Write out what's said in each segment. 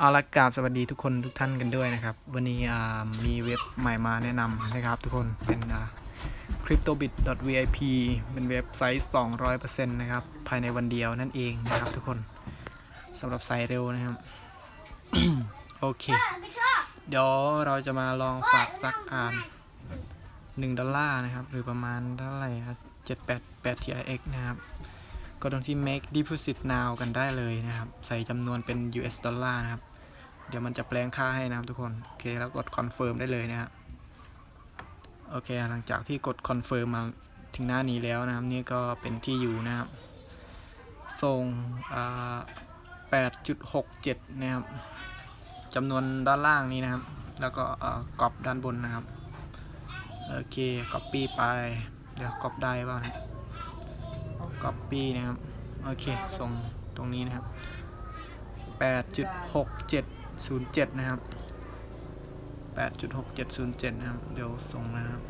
เอาละกราบสวัสดีทุกคนทุกท่านกันด้วยนะครับ วันนี้มีเว็บใหม่มาแนะนำนะครับทุกคนเป็น cryptobit.vip เป็นเว็บไซต์ 200%นะครับ ภายในวันเดียวนั่นเองนะครับทุกคนสำหรับไซต์เร็วนะครับ โอเค เดี๋ยวเราจะมาลองฝากสักอ่าน 1 ดอลลาร์นะครับ หรือประมาณเท่าไหร่ครับ788 TRX นะครับ ก็ตรงที่ make deposit now กันได้เลยนะครับ ใส่จำนวนเป็น US ดอลลาร์นะครับ เดี๋ยวมันจะแปลงค่าให้นะครับทุกคน โอเค แล้วกด confirm ได้เลยนะครับโอเค หลังจากที่กด confirm มาถึงหน้านี้แล้วนะครับ นี่ก็เป็นที่อยู่นะครับส่ง8.67นะครับจำนวนด้านล่างนี้นะครับ แล้วก็กรอบด้านบนนะครับ โอเค copy ไป เดี๋ยว copy ได้บ้างนะ copy นะครับ โอเค ส่งตรงนี้นะครับ 8.6707 นะครับ 8.6707 นะครับ เดี๋ยวส่งนะครับ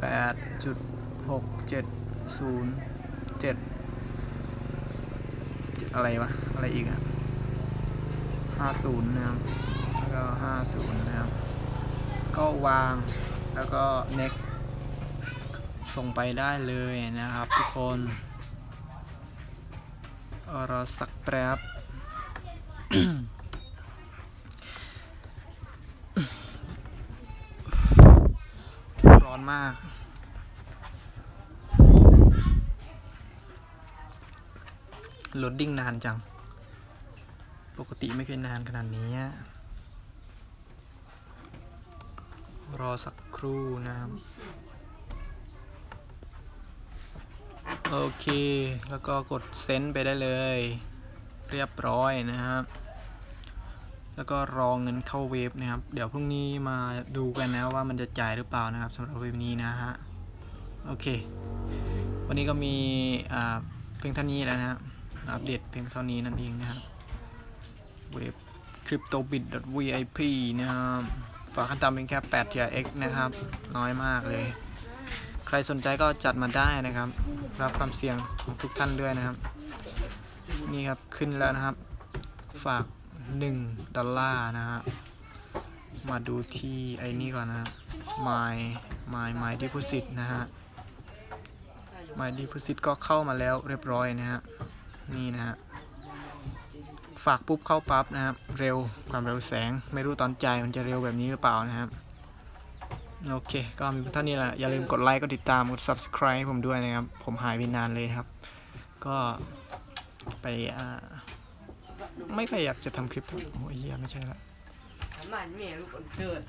8.6707 อะไรวะ อะไรอีกอะ 50 นะครับ แล้วก็ 50 นะครับ ก็วาง แล้วก็ next ส่งไปได้เลยนะครับทุกคนรอสักแป๊บร้อนมาก โหลดดิ้งนานจัง ปกติไม่เคยนานขนาดนี้ รอสักครู่นะครับ โอเค แล้วก็กดเซนต์ไปได้เลย เรียบร้อยนะครับ แล้วก็รอเงินเข้าเว็บนะครับ เดี๋ยวพรุ่งนี้มาดูกันนะว่ามันจะจ่ายหรือเปล่านะครับสำหรับเว็บนี้นะฮะ โอเค วันนี้ก็มีเพียงเท่านี้แล้วนะครับอัปเดตเพียงเท่านี้นั่นเองนะครับ เว็บ cryptobit.vip นะครับ ฝากขั้นต่ำเป็นแค่8 TX นะครับ น้อยมากเลย ใครสนใจก็จัดมาได้นะครับ รับความเสี่ยงของทุกท่านด้วยนะครับ นี่ครับขึ้นแล้วนะครับ ฝาก 1 ดอลลาร์นะฮะมาดูที่ไอ้นี่ก่อนนะ my my my deposit นะฮะ my deposit ก็เข้ามาแล้วเรียบร้อยนะฮะ นี่นะฮะฝากปุ๊บเข้าปั๊บนะครับ เร็วความเร็วแสง ไม่รู้ตอนใจมันจะเร็วแบบนี้หรือเปล่านะครับ โอเค ก็มีเท่านี้แหละ อย่าลืมกดไลค์ กดติดตาม กด subscribe ให้ผมด้วยนะครับ ผมหายไปนานเลยครับ ก็ไปอ่าไม่ค่อยอยากจะทำคลิปโอ้ยเหี้ยไม่ใช่ละ ทำมันแม่ลูกคนเกิด